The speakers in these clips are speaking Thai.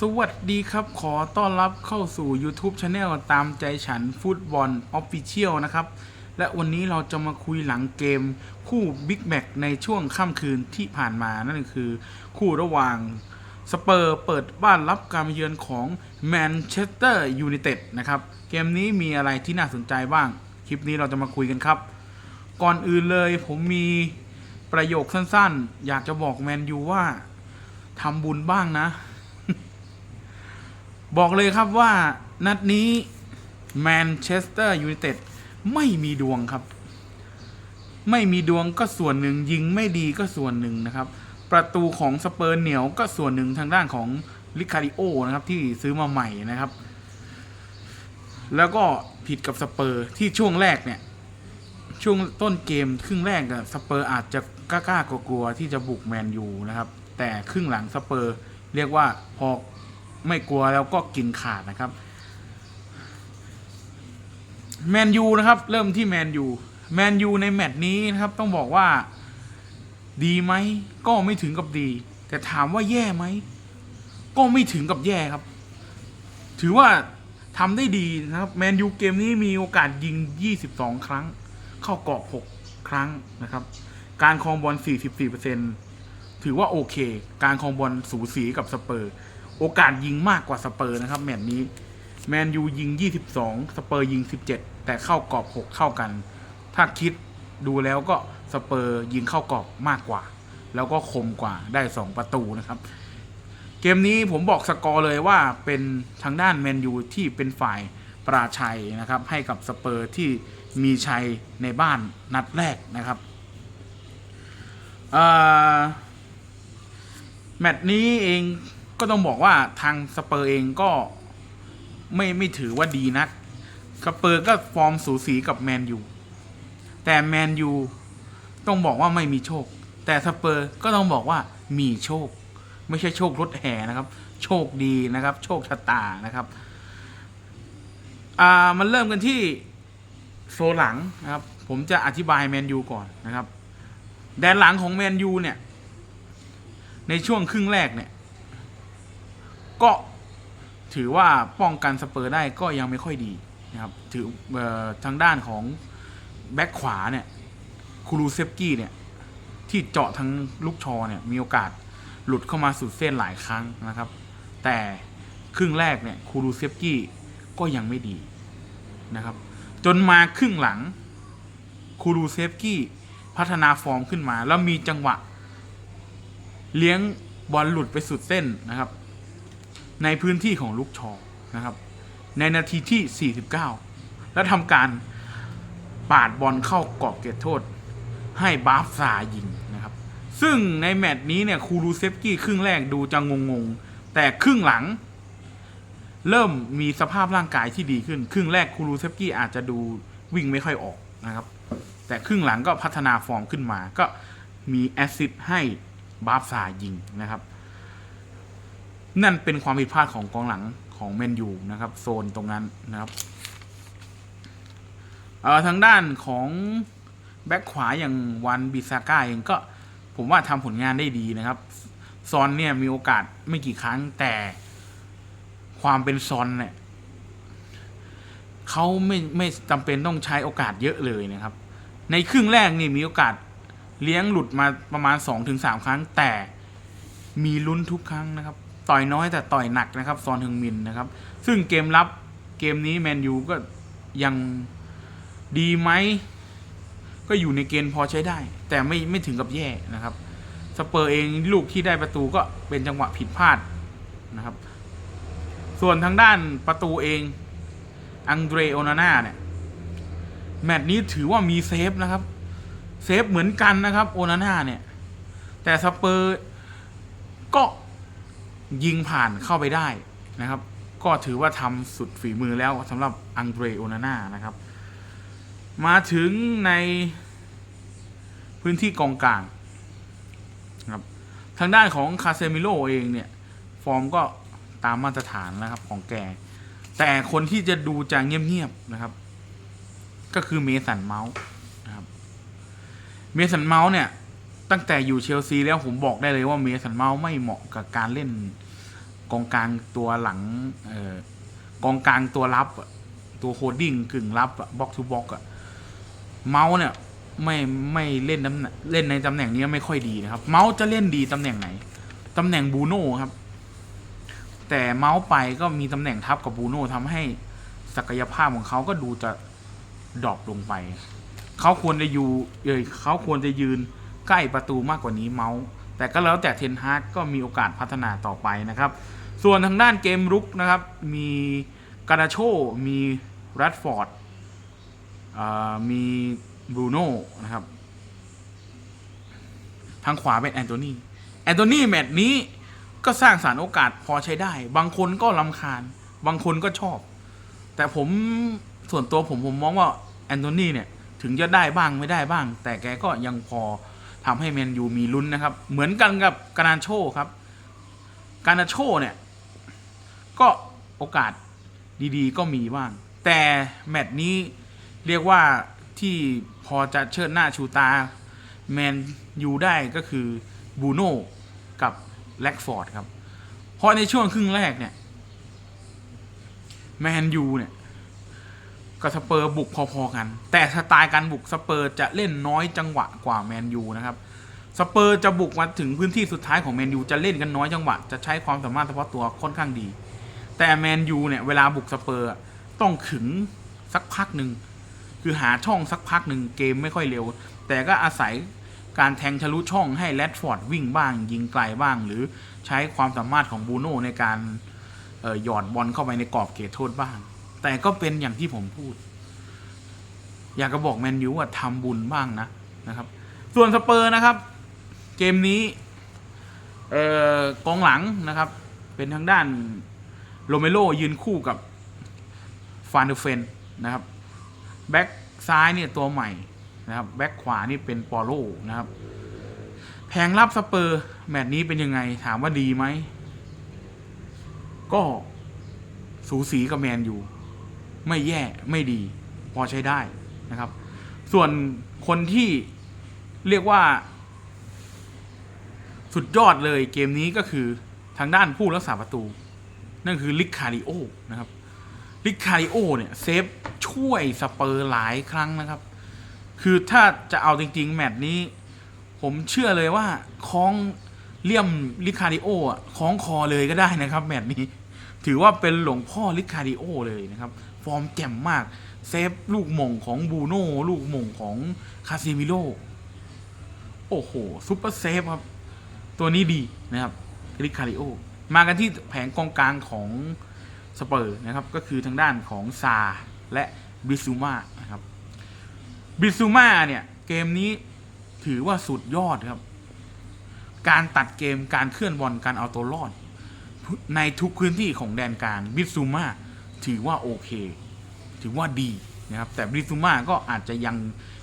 สวัสดีครับขอต้อนรับเข้าสู่ YouTube Channel ตามใจฉันฟุตบอลออฟฟิเชียลนะครับ และวันนี้เราจะมาคุยหลังเกม คู่บิ๊กแมตในช่วงค่ำคืนที่ผ่านมานั่นคือ คู่ระหว่างสเปอร์เปิดบ้านรับการเยือนของแมนเชสเตอร์ยูไนเต็ดนะครับ เกมนี้มีอะไรที่น่าสนใจบ้าง คลิปนี้เราจะมาคุยกันครับ ก่อนอื่นเลยผมมีประโยคสั้นๆ อยากจะบอกแมนยูว่าทำบุญบ้างนะ บอกเลยครับว่านัดนี้แมนเชสเตอร์ยูไนเต็ดไม่มีดวงครับ ไม่มีดวงก็ส่วนหนึ่งยิงไม่ดีก็ส่วนหนึ่งนะครับ ประตูของสเปอร์เหนียวก็ส่วนหนึ่งทางด้านของลิคาริโอนะครับที่ซื้อมาใหม่นะครับ แล้วก็ผิดกับสเปอร์ที่ช่วงแรกเนี่ย ช่วงต้นเกมครึ่งแรกอะสเปอร์อาจจะกล้าๆกลัวๆที่จะบุกแมนยูนะครับ แต่ครึ่งหลังสเปอร์เรียกว่าพอ ไม่กลัวแล้วก็กินขาดนะครับแมนยูนะครับ เริ่มที่แมนยูแมนยูในแมตช์นี้นะครับ ต้องบอกว่าดีไหมก็ไม่ถึงกับดี แต่ถามว่าแย่ไหมก็ไม่ถึงกับแย่ครับ ถือว่าทำได้ดีนะครับแมนยูเกมนี้มีโอกาสยิง 22 ครั้ง เข้ากรอบ 6 ครั้งนะครับ การครองบอล 44%ถือว่าโอเค การครองบอลสูสีกับสเปอร์ โอกาสยิงมากกว่าสเปอร์นะครับแมตช์นี้ แมนยูยิง 22 สเปอร์ยิง 17 แต่เข้ากรอบ 6เท่ากัน ถ้าคิดดูแล้วก็สเปอร์ยิงเข้ากรอบมากกว่า แล้วก็คมกว่าได้ 2 ประตูนะครับ เกมนี้ผมบอกสกอร์เลยว่าเป็นทางด้านแมนยูที่เป็นฝ่ายปราชัยนะครับ ให้กับสเปอร์ที่มีชัยในบ้านนัดแรกนะครับแมตช์นี้เอง ก็ต้องบอกว่าทางสเปอร์เองก็ไม่ไม่ถือว่าดีนักสเปอร์ก็ฟอร์มสูสีกับแมนยูแต่แมนยูต้องบอกว่าไม่มีโชค แต่สเปอร์ก็ต้องบอกว่ามีโชค ไม่ใช่โชครถแห่นะครับ โชคดีนะครับ โชคชะตานะครับ อ่ามันเริ่มกันที่โซหลังนะครับ ผมจะอธิบายแมนยูก่อนนะครับ แดนหลังของแมนยูเนี่ย ในช่วงครึ่งแรกเนี่ย ก็ถือว่าป้องกันสเปอร์ได้ก็ยังไม่ค่อยดีนะครับถือออทางด้านของแบ็คขวาเนี่ยคูรูเซฟกี้เนี่ยที่เจาะทั้งลูกชอเนี่ยมีโอกาสหลุดเข้ามาสุดเส้นหลายครั้งนะครับ แต่ครึ่งแรกเนี่ยคูรูเซฟกี้ก็ยังไม่ดีนะครับ จนมาครึ่งหลังคูรูเซฟกี้พัฒนาฟอร์มขึ้นมา แล้วมีจังหวะ เลี้ยงบอลหลุดไปสุดเส้นนะครับ ในพื้นที่ของลูกชอนะครับ ในนาทีที่ 49 แล้วทำการปาดบอลเข้ากรอบเขตโทษ ให้บาฟซายิงนะครับ ซึ่งในแมตช์นี้เนี่ยคูรูเซฟกี้ครึ่งแรกดูจะงงๆแต่ครึ่งหลัง เริ่มมีสภาพร่างกายที่ดีขึ้น ครึ่งแรกคูรูเซฟกี้อาจจะดูวิ่งไม่ค่อยออกนะครับ แต่ครึ่งหลังก็พัฒนาฟอร์มขึ้นมาก็มีแอสซิสให้บาฟซายิงนะครับ นั่นเป็นความผิดพลาดของกองหลังของแมนยูนะครับ โซนตรงนั้นนะครับทางด้านของแบ็คขวาอย่างวันบิซาก้าเองก็ผมว่าทำผลงานได้ดีนะครับ ซอนเนี่ยมีโอกาสไม่กี่ครั้งแต่ความเป็นซอนเนี่ยเขาไม่ไม่จำเป็นต้องใช้โอกาสเยอะเลยนะครับ ในครึ่งแรกนี่มีโอกาสเลี้ยงหลุดมาประมาณ 2-3 ครั้ง แต่มีลุ้นทุกครั้งนะครับ ต่อยน้อยแต่ต่อยหนักนะครับซอนฮึงมินนะครับ ซึ่งเกมรับเกมนี้แมนยูก็ยังดีไหมก็อยู่ในเกณฑ์พอใช้ได้ แต่ไม่ไม่ถึงกับแย่นะครับสเปอร์เองลูกที่ได้ประตูก็เป็นจังหวะผิดพลาดนะครับ ส่วนทางด้านประตูเองอังเดรโอนาน่าเนี่ยแมตช์นี้ถือว่ามีเซฟนะครับเซฟเหมือนกันนะครับโอนาน่าเนี่ย แต่สเปอร์ก็ ยิงผ่านเข้าไปได้นะครับ ก็ถือว่าทำสุดฝีมือแล้วสำหรับอังเดรโอนาน่านะครับ มาถึงในพื้นที่กองกลางนะครับทางด้านของคาเซมิโลเองเนี่ย ฟอร์มก็ตามมาตรฐานนะครับของแก แต่คนที่จะดูจะเงียบๆนะครับ ก็คือเมสันเมาส์นะครับเมสันเมาส์เนี่ย ตั้งแต่อยู่เชลซีแล้วผมบอกได้เลยว่าเมสันเมาส์ไม่เหมาะกับการเล่น กองกลางตัวหลังเออกองกลางตัวรับตัวโฮดดิ้งกึ่งรับบล็อกทูบ็อกอะเมาส์เนี่ยไม่ไม่เล่นตำแหน่งเล่นในตำแหน่งนี้ไม่ค่อยดีนะครับ เมาส์จะเล่นดีตำแหน่งไหนตำแหน่งบูโน่ครับ แต่เมาส์ไปก็มีตำแหน่งทับกับบูโน่ทำให้ศักยภาพของเขาก็ดูจะดรอปลงไป เขาควรจะอยู่เอยเขาควรจะยืนใกล้ประตูมากกว่านี้เมาส์แต่ก็แล้วแต่เทนฮาร์กก็มีโอกาสพัฒนาต่อไปนะครับ ส่วนทางด้านเกมรุกนะครับ มีกาดาโช มีแรดฟอร์ดมีบรูโน่นะครับ ทางขวาเป็นแอนโทนี แอนโทนีแมตช์นี้ก็สร้างสารรค์โอกาสพอใช้ได้ บางคนก็ลำคาญ บางคนก็ชอบ แต่ผมส่วนตัวผมผมมองว่าแอนโทนีเนี่ย ถึงจะได้บ้างไม่ได้บ้าง แต่แกก็ยังพอทำให้แมนยูมีลุ้นนะครับ เหมือนกันกับกานาโชครับ กานาโชเนี่ย ก็โอกาสดีๆ ก็มีบ้าง แต่แมตช์นี้เรียกว่าที่พอจะเชิดหน้าชูตา แมนยูได้ก็คือบูโน่กับแล็กฟอร์ดครับ เพราะในช่วงครึ่งแรกเนี่ย แมนยูเนี่ยกับสเปอร์บุกพอๆกัน แต่สไตล์การบุกสเปอร์จะเล่นน้อยจังหวะกว่าแมนยูนะครับสเปอร์จะบุกมาถึงพื้นที่สุดท้ายของแมนยูจะเล่นกันน้อยจังหวะ จะใช้ความสามารถเฉพาะตัวค่อนข้างดี แต่แมนยูเนี่ยเวลาบุกสเปอร์ต้องขึงสักพักหนึ่งคือหาช่องสักพักหนึ่งเกมไม่ค่อยเร็ว แต่ก็อาศัยการแทงทะลุช่องให้แรดฟอร์ดวิ่งบ้าง ยิงไกลบ้าง หรือใช้ความสามารถของบูโน่ในการหยอดบอลเข้าไปในกรอบเขตโทษบ้าง แต่ก็เป็นอย่างที่ผมพูด อยากจะบอกแมนยูว่าทำบุญบ้างนะนะครับ ส่วนสเปอร์นะครับ เกมนี้กองหลังนะครับ เป็นทางด้าน โรเมโรยืนคู่กับฟานเดเฟนนะครับแบ็กซ้ายเนี่ยตัวใหม่นะครับแบ็กขวานี่เป็นปอโลนะครับ แผงรับสเปอร์แมตช์นี้เป็นยังไงถามว่าดีไหม ก็สูสีกับแมนอยู่ ไม่แย่ไม่ดี พอใช้ได้นะครับ ส่วนคนที่เรียกว่า สุดยอดเลยเกมนี้ก็คือทางด้านผู้รักษาประตู นั่นคือลิคาริโอนะครับลิคาริโอเนี่ยเซฟช่วยสเปอร์หลายครั้งนะครับ คือถ้าจะเอาจริง ๆ แมตช์นี้ ผมเชื่อเลยว่าคล้องเลี่ยมลิคาริโออะคล้องคอเลยก็ได้นะครับแมตช์นี้ ถือว่าเป็นหลวงพ่อลิคาริโอเลยนะครับ ฟอร์มแจ่มมาก เซฟลูกหม่งของบูโน่ลูกหม่งของคาซิมิโลโอ้โหซุปเปอร์เซฟครับ ตัวนี้ดีนะครับริคาริโอ มากันที่แผงกองกลางของสเปอร์นะครับ ก็คือทางด้านของซาและบิซูมานะครับบิซูมาเนี่ยเกมนี้ถือว่าสุดยอดครับ การตัดเกมการเคลื่อนบอลการเอาตัวรอด ในทุกพื้นที่ของแดนกลางบิซูมาถือว่าโอเค ถือว่าดีนะครับ แต่บิซูมาก็อาจจะยัง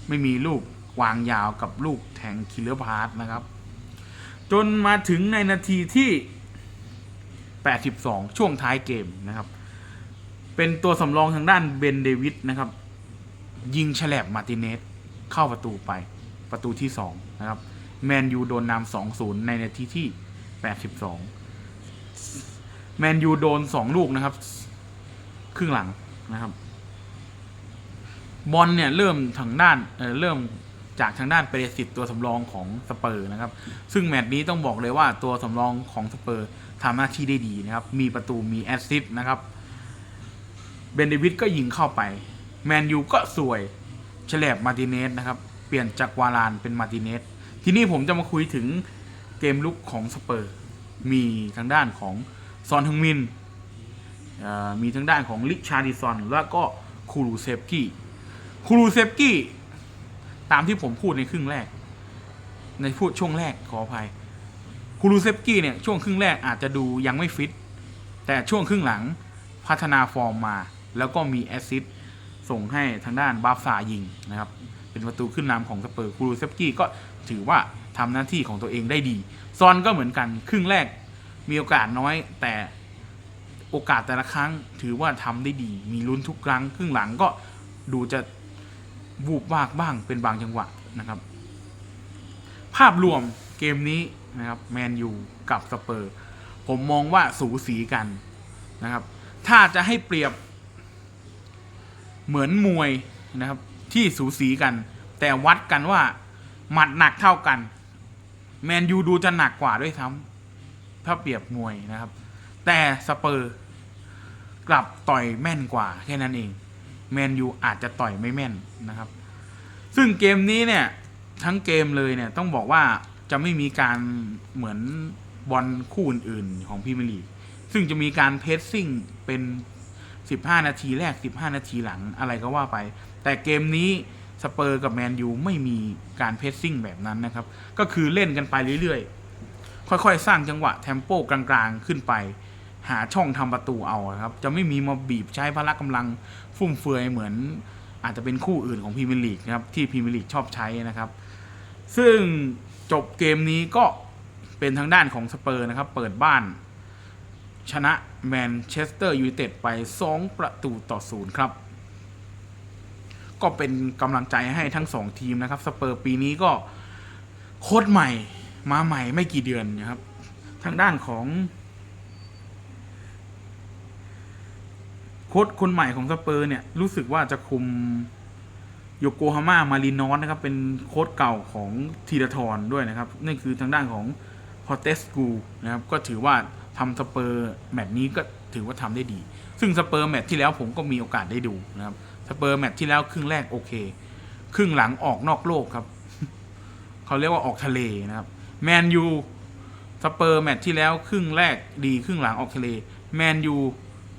ไม่มีลูกวางยาวกับลูกแทงคิลเลอร์พาร์ตนะครับ จนมาถึงในนาทีที่ 82 ช่วงท้ายเกมนะครับ เป็นตัวสำรองทางด้านเบนเดวิดนะครับ ยิงฉลบมาติเนสเข้าประตูไปประตูที่ 2 นะครับ แมนยูโดนนำ2-0 ในนาทีที่ 82 แมนยูโดน 2 ลูกนะครับ ครึ่งหลังนะครับ บอลเนี่ยเริ่มทางด้านเเริ่มจากทางด้านเปเรสิตตัวสำรองของสเปอร์นะครับ ซึ่งแมตช์นี้ต้องบอกเลยว่าตัวสำรองของสเปอร์ ทำหน้าที่ได้ดีนะครับ มีประตูมีแอสซิสต์นะครับ เบนเดวิดก็ยิงเข้าไป แมนยูก็สวยเฉลบมาติเนสนะครับ เปลี่ยนจากวาลานเป็นมาติเนส ทีนี้ผมจะมาคุยถึงเกมลุกของสเปอร์ มีทางด้านของซอนฮึงมินอ่อมีทางด้านของลิชาร์ดิซอน แล้วก็คูรูเซฟกี้ คูรูเซฟกี้ ตามที่ผมพูดในครึ่งแรก ในพูดช่วงแรกขออภัย คูรูเซฟกี้เนี่ยช่วงครึ่งแรกอาจจะดูยังไม่ฟิต แต่ช่วงครึ่งหลังพัฒนาฟอร์มมา แล้วก็มีแอสซิสส่งให้ทางด้านบาฟซายิงนะครับ เป็นประตูขึ้นนำของสเปอร์คูรูเซฟกี้ก็ถือว่าทำหน้าที่ของตัวเองได้ดี ซอนก็เหมือนกันครึ่งแรกมีโอกาสน้อย แต่โอกาสแต่ละครั้งถือว่าทำได้ดี มีลุ้นทุกครั้ง ครึ่งหลังก็ดูจะวูบวากบ้างเป็นบางจังหวะนะครับ ภาพรวมเกมนี้ นะครับแมนยูกับสเปอร์ ผมมองว่าสูสีกันนะครับ ถ้าจะให้เปรียบเหมือนมวยนะครับที่สูสีกัน แต่วัดกันว่าหมัดหนักเท่ากันแมนยูดูจะหนักกว่าด้วยซ้ำถ้าเปรียบมวยนะครับ แต่สเปอร์ กลับต่อยแม่นกว่าแค่นั้นเองแมนยูอาจจะต่อยไม่แม่นนะครับ ซึ่งเกมนี้เนี่ยทั้งเกมเลยเนี่ยต้องบอกว่า จะไม่มีการเหมือนบอลคู่อื่นๆของพรีเมียร์ลีกซึ่งจะมีการเพสซิ่งเป็น 15 นาทีแรก 15 นาทีหลังอะไรก็ว่าไป แต่เกมนี้สเปอร์กับแมนยูไม่มีการเพสซิ่งแบบนั้นนะครับ ก็คือเล่นกันไปเรื่อยๆ ค่อยๆ สร้างจังหวะเทมโปกลางๆ ขึ้นไป หาช่องทำประตูเอาครับ จะไม่มีมาบีบใช้พละกำลังฟุ่มเฟือยเหมือนอาจจะเป็นคู่อื่นของพรีเมียร์ลีกนะครับที่พรีเมียร์ลีกชอบใช้นะครับ ซึ่ง จบเกมนี้ก็เป็นทางด้านของสเปอร์นะครับ เปิดบ้าน ชนะแมนเชสเตอร์ยูไนเต็ดไป 2 ประตูต่อศูนย์ครับ ก็เป็นกำลังใจให้ทั้งสองทีมนะครับ สเปอร์ปีนี้ก็โค้ชใหม่มาใหม่ไม่กี่เดือนนะครับ ทางด้านของโค้ชคนใหม่ของสเปอร์เนี่ย รู้สึกว่าจะคุม โยโกฮาม่ามารีนอสนะครับ เป็นโค้ชเก่าของทีรทรด้วยนะครับนั่นคือทางด้านของพอเตสกูนะครับ ก็ถือว่าทำสเปอร์แมตช์นี้ก็ถือว่าทำได้ดี ซึ่งสเปอร์แมตช์ที่แล้วผมก็มีโอกาสได้ดูนะครับสเปอร์แมตช์ที่แล้วครึ่งแรกโอเค ครึ่งหลังออกนอกโลกครับ เขาเรียกว่าออกทะเลนะครับแมนยูสเปอร์แมตช์ที่แล้วครึ่งแรกดีครึ่งหลังออกทะเลแมนยู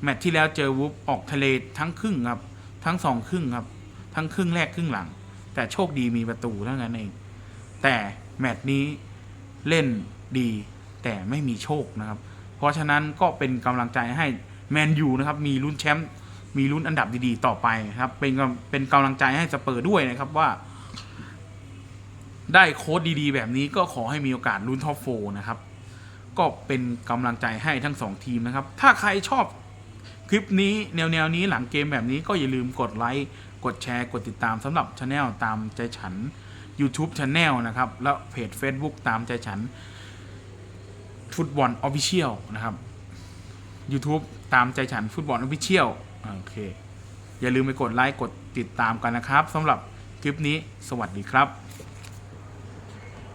แมตช์ที่แล้วเจอวูฟออกทะเลทั้งครึ่งครับ ทั้งสองครึ่งครับ ทั้งครึ่งแรกครึ่งหลัง แต่โชคดีมีประตูเท่านั้นเอง แต่แมตช์นี้เล่นดี แต่ไม่มีโชคนะครับ เพราะฉะนั้นก็เป็นกำลังใจให้แมนยูนะครับ มีลุ้นแชมป์มีลุ้นอันดับดีๆ ต่อไปครับ เป็นเป็นกำลังใจให้สเปอร์ด้วยนะครับว่า ได้โค้ดดีๆ แบบนี้ก็ขอให้มีโอกาสลุ้นท็อปโฟนะครับ ก็เป็นกำลังใจให้ทั้งสองทีมนะครับ ถ้าใครชอบคลิปนี้แนวๆนี้หลังเกมแบบนี้ก็อย่าลืมกดไลค์ กดแชร์กดติดตามสำหรับช anel ตามใจฉัน YouTube Channel นะครับ แล้วเพจ Facebook ตามใจฉัน ฟุตบอลออฟฟิเชียลนะครับ YouTube ตามใจฉันฟุตบอลออฟฟิเชียลโอเค อย่าลืมไปกดไลค์กดติดตามกันนะครับสำหรับคลิปนี้สวัสดีครับ